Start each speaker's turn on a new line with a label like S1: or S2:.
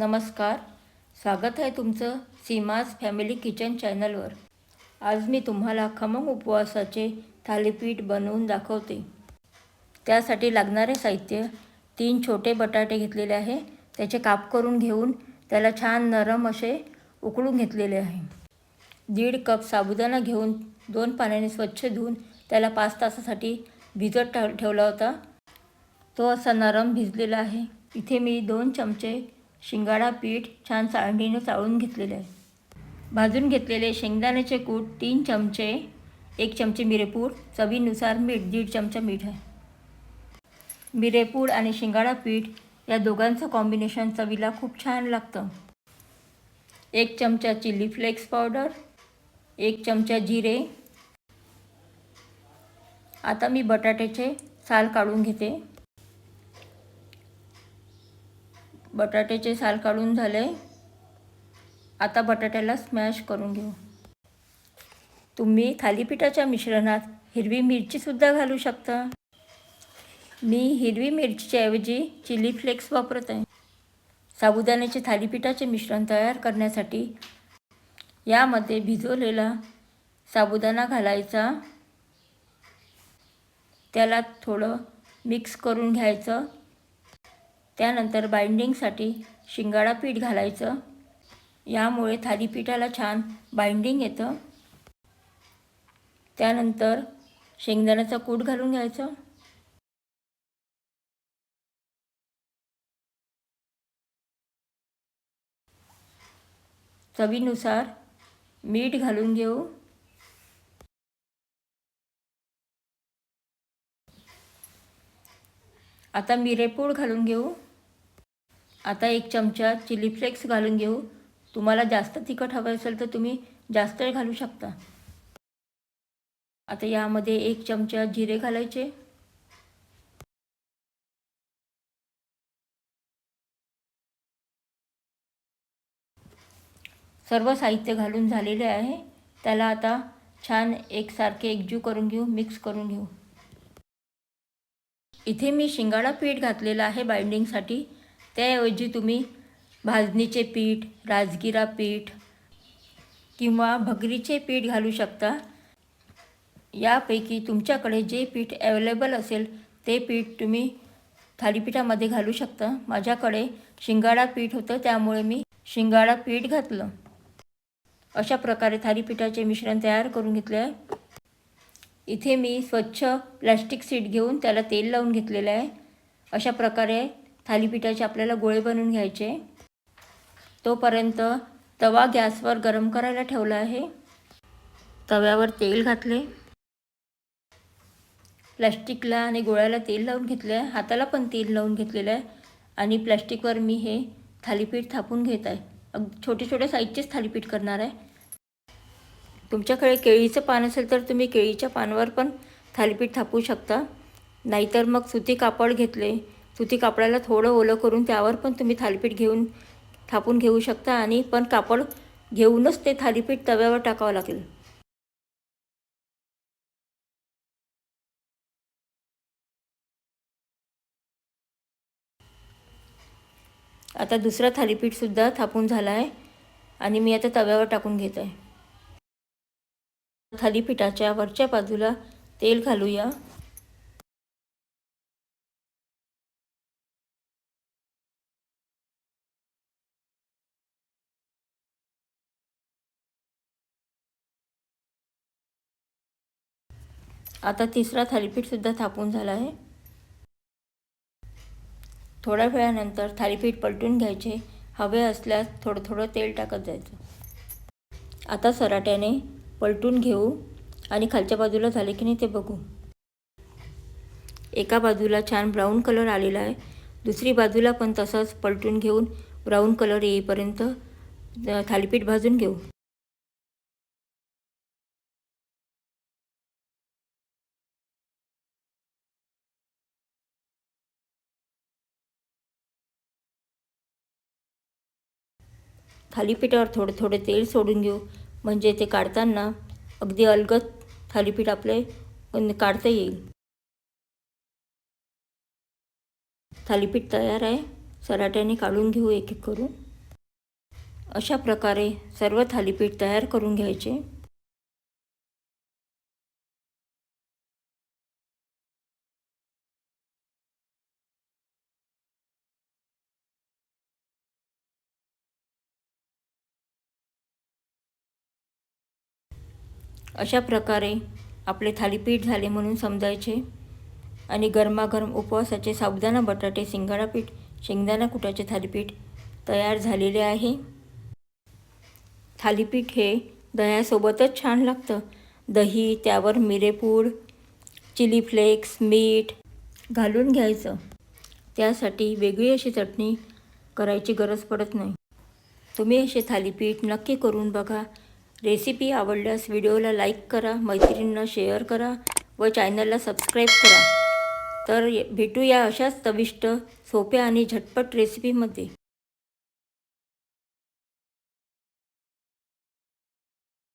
S1: नमस्कार. स्वागत आहे तुमचं सीमाज फॅमिली किचन चॅनलवर. आज मी तुम्हाला खमंग उपवासाचे थालीपीठ बनवून दाखवते. त्यासाठी लागणारे साहित्य तीन छोटे बटाटे घेतलेले आहे. त्याचे काप करून घेऊन त्याला छान नरम असे उकळून घेतलेले आहे. दीड कप साबुदाणा घेऊन दोन पाण्याने स्वच्छ धुवून त्याला पाच तासासाठी भिजत ठेवला होता. तो असा नरम भिजलेला आहे. इथे मी दोन चमचे शिंगाडा पीठ छान सांडीनं चाळून घेतलेले आहे. भाजून घेतलेले शेंगदाण्याचे कूट तीन चमचे एक चमचे मिरेपूड चवीनुसार मीठ दीड चमचा मीठ आहे. मिरेपूड आणि शिंगाडा पीठ या दोघांचं कॉम्बिनेशन चवीला खूप छान लागतं. एक चमचा चिली फ्लेक्स पावडर एक चमचा जिरे. आता मी बटाट्याचे साल काढून घेते. बटाट्याचे साल काढून झाले. आता बटाट्याला स्मॅश करून घेऊ. तुम्ही थालीपीठाच्या मिश्रणात हिरवी मिरचीसुद्धा घालू शकता. मी हिरवी मिरचीच्या ऐवजी चिली फ्लेक्स वापरत. आहे साबुदाण्याचे थालीपीठाचे मिश्रण तयार करण्यासाठी यामध्ये भिजवलेला साबुदाणा घालायचा. त्याला थोडं मिक्स करून घ्यायचं. त्यानंतर बाइंडिंगसाठी शिंगाडा पीठ घालायचं. यामुळे थालीपीठाला छान बाइंडिंग येतं. त्यानंतर शेंगदाण्याचा कूट घालून घ्यायचं. चवीनुसार मीठ घालून घेऊ. आता मिरेपूड घालून घेऊ. आता एक चमचा चिली फ्लेक्स घालून घेऊ. तुम्हाला जास्त तिखट हवं असेल तर तुम्ही जास्त घालू शकता. आता यामध्ये एक चमचा जिरे घालायचे. सर्व साहित्य घालून झालेले आहे. त्याला आता छान एकसारखे एकजू करून घेऊ मिक्स करून घेऊ. इथे मी शिंगाडा पीठ घातलेलं आहे बाइंडिंगसाठी. त्याऐवजी तुम्ही भाजणीचे पीठ राजगिरा पीठ किंवा भगरीचे पीठ घालू शकता. यापैकी तुमच्याकडे जे पीठ अवेलेबल असेल ते पीठ तुम्ही थालीपीठामध्ये घालू शकता. माझ्याकडे शिंगाडा पीठ होतं त्यामुळे मी शिंगाडा पीठ घातलं. अशा प्रकारे थालीपीठाचे मिश्रण तयार करून घेतले आहे इथे मी स्वच्छ प्लॅस्टिक सीट घेऊन त्याला तेल लावून घेतलेलं आहे. अशा प्रकारे थालीपीठाचे आपल्याला गोळे बनवून घ्यायचे. तोपर्यंत तवा गॅसवर गरम करायला ठेवला आहे. तव्यावर तेल घातले. प्लॅस्टिकला आणि गोळ्याला तेल लावून घेतलं. आहे हाताला पण तेल लावून घेतलेलं आहे. आणि प्लॅस्टिकवर मी हे थालीपीठ थापून घेत आहे. अग छोटे छोटे साईजचेच थालीपीठ करणार आहे. तुमच्याकडे केळीचं पान असेल तर तुम्ही केळीच्या पानावर पण थालीपीठ थापू शकता. नाहीतर मग सुती कापड घेतले. सुती कापडाला थोडं ओलं करून त्यावर पण तुम्ही थालीपीठ घेऊन थापून घेऊ शकता आणि पण कापड घेऊनच ते थालीपीठ तव्यावर टाकावं लागेल. आता दुसरा थालीपीठसुद्धा थापून झाला आहे आणि मी आता तव्यावर टाकून घेत आहे. थालीपीठाच्या वरच्या बाजूला तेल घालूया. आता तिसरा थालीपीठसुद्धा थापून झाला आहे. थोड्या वेळानंतर थालीपीठ पलटून घ्यायचे. हवे असल्यास थोडं थोडं तेल टाकत जायचं. आता सराट्याने पलटून घेऊ आणि खालच्या बाजूला झाले की नाही ते बघू. एका बाजूला छान ब्राऊन कलर आलेला आहे. दुसरी बाजूला पण तसंच पलटून घेऊन ब्राऊन कलर येईपर्यंत थालीपीठ भाजून घेऊ. थालीपीठावर थोडं थोडं तेल सोडून घेऊ. म्हणजे ते काढताना अगदी अलगद थालीपीठ आपले काढता येईल. थालीपीठ तयार आहे. सराट्याने काढून घेऊ एक एक करून. अशा प्रकारे सर्व थालीपीठ तयार करून घ्यायचे. अशा प्रकारे आपले थालीपीठ झाले म्हणून समजायचे. आणि गरमागरम उपवासाचे साबुदाणा बटाटे शिंगाडा पीठ शेंगदाणा कुटाचे थालीपीठ तयार झालेले आहे. थालीपीठ हे दह्यासोबतच छान लागतं. दही त्यावर मिरेपूड चिली फ्लेक्स मीठ घालून घ्यायचं. त्यासाठी वेगळी अशी चटणी करायची गरज पडत नाही. तुम्ही असे थालीपीठ नक्की करून बघा. रेसिपी आवडल्यास व्हिडिओला लाईक करा मैत्रिणींना शेअर करा व चॅनलला सबस्क्राईब करा. तर भेटूया अशाच चविष्ट सोप्या आणि झटपट रेसिपीमध्ये.